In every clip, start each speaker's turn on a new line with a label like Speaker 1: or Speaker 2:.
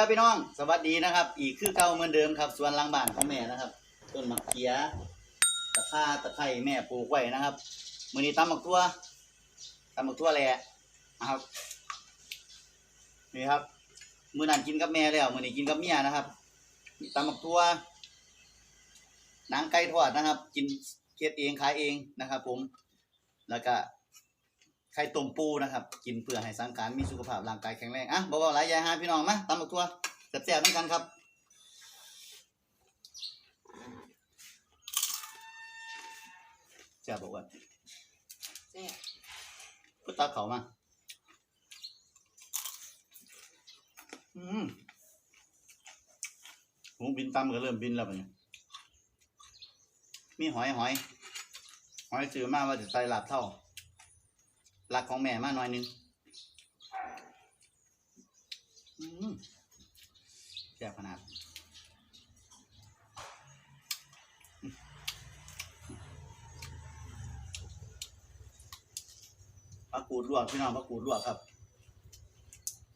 Speaker 1: ครับพี่น้อง สวัสดีนะครับ อีกคือเก่าเหมือนเดิมครับสวนหลังบ้านของแม่นะครับ ต้นมะเขือตะข่าตะไคร้แม่ปลูกไว้นะครับมือนี้ตำบักทั่วตำบักทั่วแหละนะครับนี่ครับมือนั้นกินกับแม่แล้วมือนี้กินกับเมียนะครับตำบักทั่วหนังไก่ทอดนะครับ กินเฮ็ดเองขายเองนะครับ ผมแล้วก็ ไข่ต้มปูนะครับ กินเพื่อให้สังขารมีสุขภาพร่างกายแข็งแรงอะบอกว่าหลายยางหาพี่น้องมาตำบักทั่วแซ่บๆเหมือนกันครับแซ่บบอกว่า
Speaker 2: แซ่บ
Speaker 1: ก็ตักเขามาอืมหูบินตำก็เริ่มบินแล้วปะเนี่ยมีหอยหอย หอยซื้อมาว่าจะใส่หลาบเท่า หลักของแม่มาหน่อยนึงอืมแซ่บขนาดผักกูดลวกพี่น้องผักกูดลวกครับ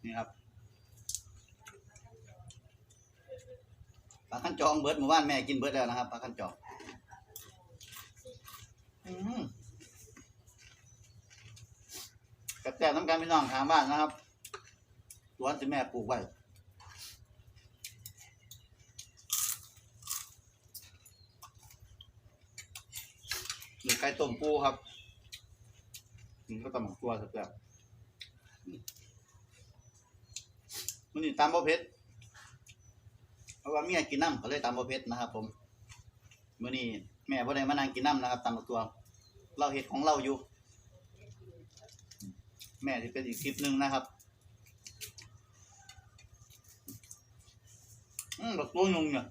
Speaker 1: นี่ครับปลาขั้นจองเบิร์ดหมู่บ้านแม่กินเบิร์ดแล้วนะครับปลาขั้นจอง อืม กับแต่น้ำกันพี่น้องทางบ้านนะครับสวนที่แม่ปลูกไว้หนี่งไก่ต้มปูครับนี่ก็ตำหมกตัวสักแบบมันนี่ตามบ่เผ็ดเพราะว่าเมียกินน้ำก็เลยตามบ่เผ็ดนะครับ ผมมื่อนี้แม่พ่ได้มานั่งกินน้ำนะครับตำหมตัว เราเห็ดของเราอยู่ แม่ที่เป็นอีกคลิปหนึ่งนะครับ อืมบักตัวยงเนี่ย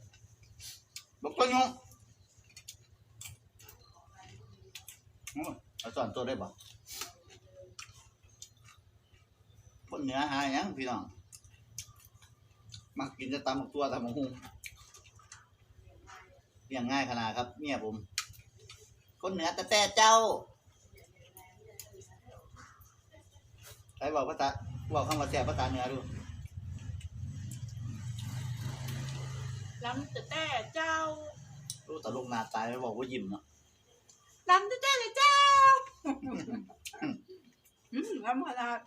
Speaker 1: บักตัวยงอืมเอาสอนตัวได้บ่คนเหนือหาหยังพี่น้องมักกินจะตำบักตัวตำบักหุ่งเลี้ยงง่ายขนาดครับ เมียผม คนเหนือแต่แต่เจ้า ใครบอกภาษาบอกคำว่าแซ่บภาษาเหนือดู
Speaker 2: ล้ำแต่แต่เจ้า
Speaker 1: รู้ตลกหนาตายไปบอกว่ายิ้มเนาะ
Speaker 2: ล้ำแต่แต่เลยเจ้าอืมล้ำขนาด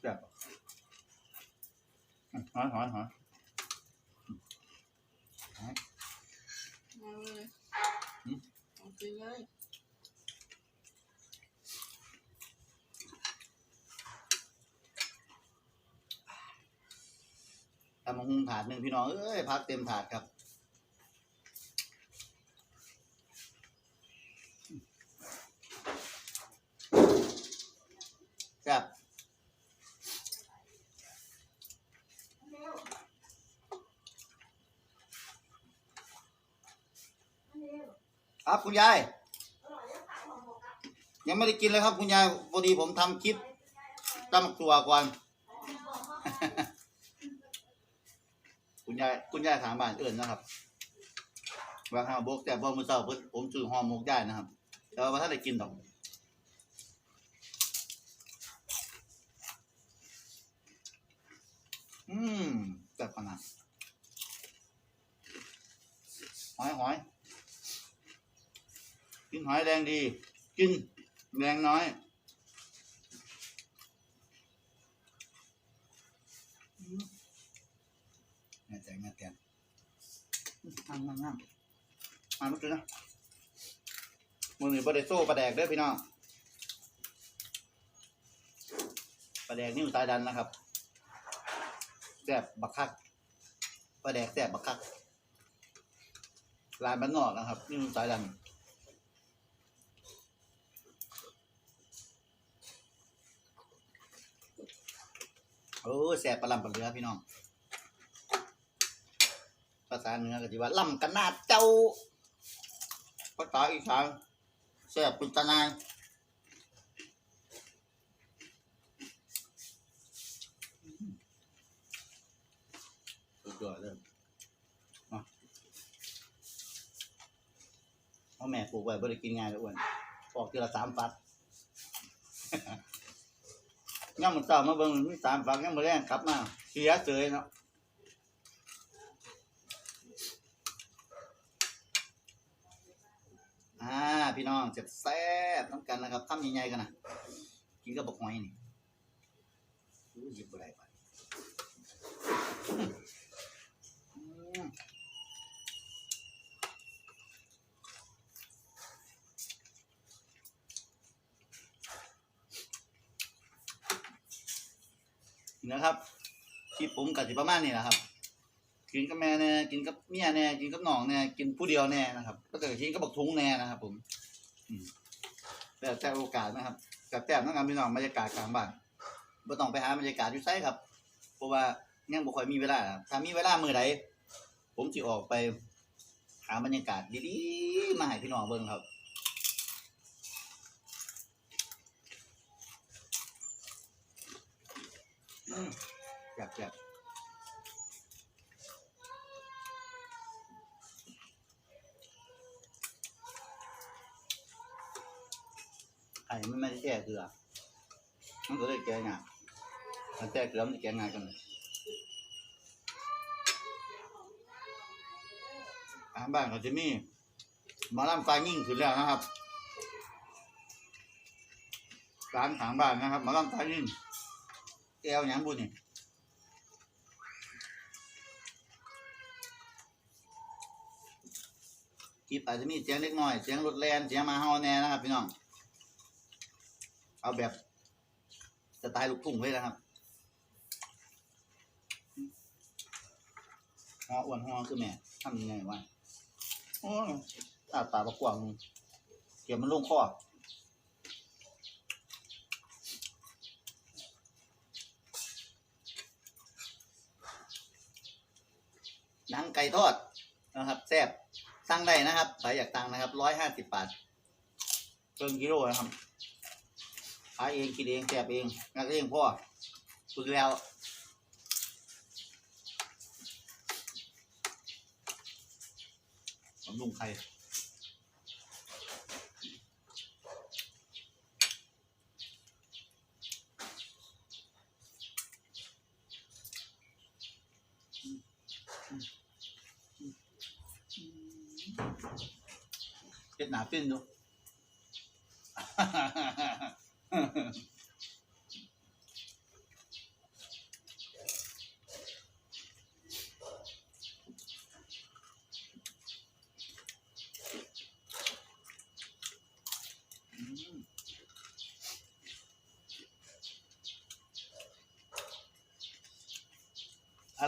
Speaker 1: แซ่บหอยหอยหอย
Speaker 2: อืมเอาไปเลย
Speaker 1: ทำมาหุ งถาดหนึ่งพี่น้องเอ้ยพักเต็มถาดครับแซ่บครับคุณยาย ยังไม่ได้กินเลยครับคุณยายพอดีผมทำคลิปตำตัวก่อน คุณยายคุณยายถามบ้านเอื่นนะครับว่าข้าวบกแต่บ่มือเช้าเพิ่นผมซื้อห่อหมกได้นะครับ แต่ว่าถ้าได้กินดอกอืมแบบขนาดหอยหอย กินหอยแรงดี กินแรงน้อย แม่แจงแม่แกนนั่งนั่งนั่งมาลุกเลยนะมือหนึ่งประเดโซ่ประแดกเด้อพี่น้องประแดกนิ้วตายดันนะครับแสบบักคักประแดกแสบบักคักลานบ้านนอกนะครับนิ้วตายดันโอ้แสบปลาลำปลาเรือพี่น้อง ภาษาเหนือก็จะว่าล่ำกันหน้าเจ้าภาษาอีสานแซ่บป็นตะนายสุดยอดเลยมาเอแม่ปลูกไว้บริกินง่ายเลยอ้วนออกทีละสามฟัดย่ำมันเศร้ามาเบิ่งมีสามฝักย่ำมาแรงกลับมาเสียเสยเนาะ อ่าพี่น้องเจ็บแซ่บน้ำกันนะครับทำใหญ่ๆกันนะกินกับบกหอยนี่อู้หยิบอะไรไปอืมนี่นะครับ ที่ผมกับที่ประมาณนี้นะครับ กินกับแม่แน่กินกับเมียแน่กินกับน้องแน่กินผู้เดียวแน่นะครับก็จะกินกับบักทุ้งแน่นะครับ ผมแต่แต่โอกาสนะครับกับแต่ต้องการพี่น้องบรรยากาศกลางบ้านบ่ต้องไปหาบรรยากาศอยู่ไสครับ เพราะว่ายังบ่ค่อยมีเวลาถ้ามีเวลามื้อใดผมสิออกไป หาบรรยากาศดีๆมาให้พี่น้องเบิ่งครับอืมอยากอยาก มันไม่ได้แก้เกลือมันก็เลยแก้ง่ายมันแก้เกลือมันจะแก้ง่ายกันเลยอาหารบ้านเขาจะมีหมาล่ำไฟยิ่งขึ้นแล้วนะครับร้านขางบ้านนะครับหมาล่ำไฟยิ่งแก้วหยังบุญนี่คลิปอาจจะมีเสียงเล็กน้อย เสียงรถแลนเสียงมาเฮาแน่นะครับพี่น้อง เอาแบบสไตล์ลูกทุ่งเลยนะครับหออ้วนหอคือแม่ทำยังไงวะอ้ยตาตาประกวางเกี่ยวมันลงคอหนังไก่ทอดนะครับแซ่บสั่งได้นะครับใครอยากตังนะครับร้อยห้าสิบบาทเกินกิโลนะครับ ขายเองกินเองแสบเองนักเองพ่อฝึกแล้วบำรุงใครเฮ็ดหนาปิ้นดู เอา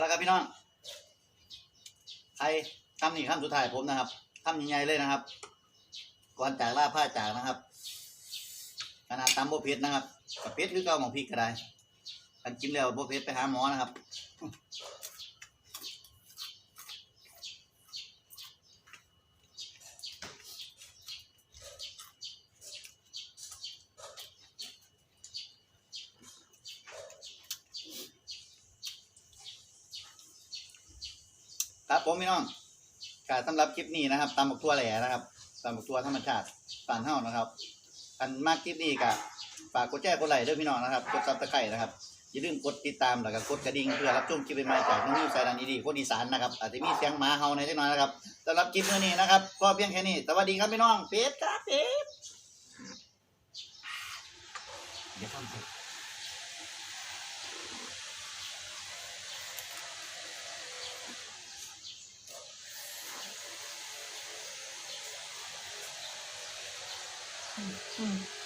Speaker 1: ละครับพี่น้อง ใครคำนี้คำสุดท้ายผมนะครับคำใหญ่ๆเลยนะครับ ก่อนจากล่าผ้าจากนะครับ ขนาดตำโบเพชรนะครับกับเพชรหรือเก่าของพี่ก็ได้กันกินแล้วโบเพชรไปหาหมอนะครับครับผมพี่น้องการสำหรับคลิปนี้นะครับตามบักทั่วแหล่นะครับตามบักทั่วธรรมชาติปานเฮานะครับ อันมากคลิปนี้ก็ฝากกดแจ้งกดไลค์ด้วยพี่น้องนะครับ กดซับสไครต์นะครับ อย่าลืมกดติดตามแล้วก็กดกระดิ่งเพื่อรับชมคลิปใหม่ๆจากน้องนิวสายดันดีๆคนอีสานนะครับ อาจจะมีเสียงหมาเห่าในเล็กน้อยนะครับสำหรับคลิปมื้อนี้นะครับก็เพียงแค่นี้สวัสดีครับพี่น้องเฟสครับเป็ดเดี๋ยวฟังเพลง เด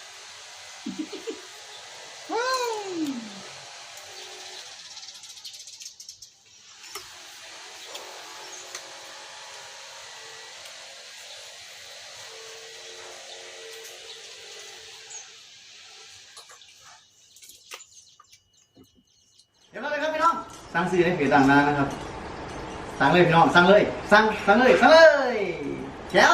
Speaker 1: ี๋ยวมาเลยครับพี่น้อง สั่งซื้อในเพจต่างๆนะครับ สั่งเลยพี่น้อง สั่งเลย สั่ง สั่งเลย สั่งเลยแจ๋ว